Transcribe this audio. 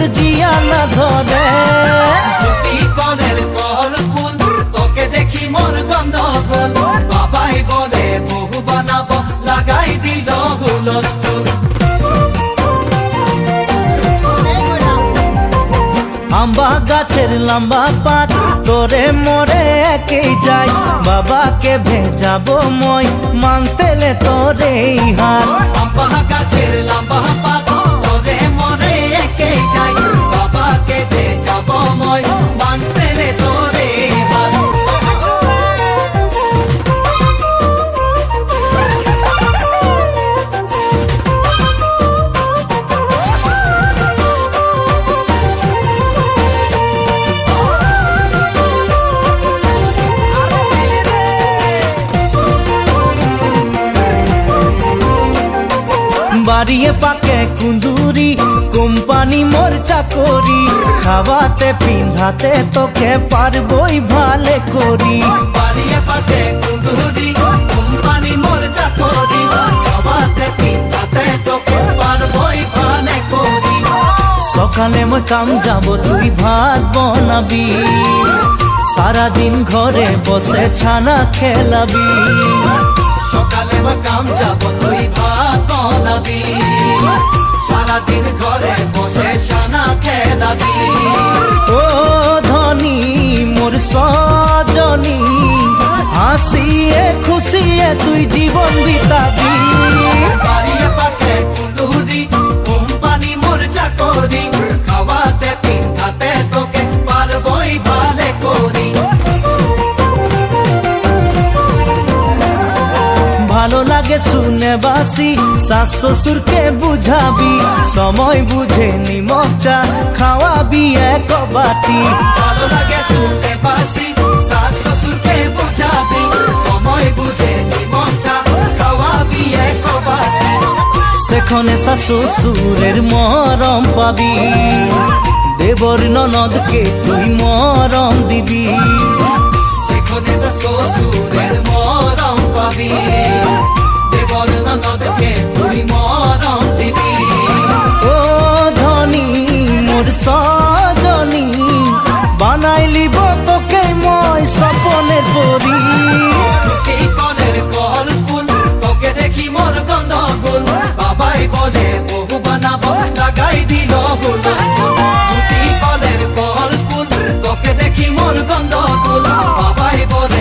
দেখিলে মোর জিয়া না ধরে। কনের কল ফুল তোকে দেখি মোর গন্ধগুল বাবাই বলে বহু বানাবো লাগাই দিল হুলস্থুল আম্বা গাছের লম্বা পাত তোরে মোরে একেই যাই বাবাকে ভেজাবো মই মাংতেলে তোরে হাত। বাড়িয়ে পাকে কুন্দুরি কোম্পানি মোর চাকরি খাওয়াতে পিন্ধাতে তোকে পারবই ভালে করি। বাড়িয়ে পাতে কুন্দুরি কোম্পানি মোর চাকরি বাবাতে পিন্তাতে তোকে পারবই ভানে করি। সকালে মই কাম যাব তুই ভাত বনাবি। সারাদিন ঘরে বসে ছানা খেলাবি। সকালে বা কাম যাব, তুই ভাত বনাবি। সারাদিন ঘরে বসে সানা খেলাবি। ও ধনী, মোর সজনী, হাসিয়ে খুশিয়ে তুই জীবন বিতাবি। ভালো লাগে শুনে বাসি শাশ শ্বশুরকে বুঝাবি, সময় বুঝে নিমক চা খাওয়াবি এক বাটি। ভালো লাগে শুনতে বাসি শাশ সেখানে শাশ শ্বশুরের মরম পাবি, দেবর ননদকে তুই মরম দিবি। সেখানে যে শ্বশুরের মরম পাবি। দেবর ননদকে তুই মরম দিবি। ও ধনী মোর সজনী বানাইলিব তোকে মই সপনের পরি। তুই কনের কল ফুল তোকে দেখি মোর গন্ধগুল। বাবাই বলে বহু বানাবো লাগাই দিল হুলস্থুল তুই কনের কল ফুল তোকে দেখি মোর দিল হুলস্থুল বাবাই বলে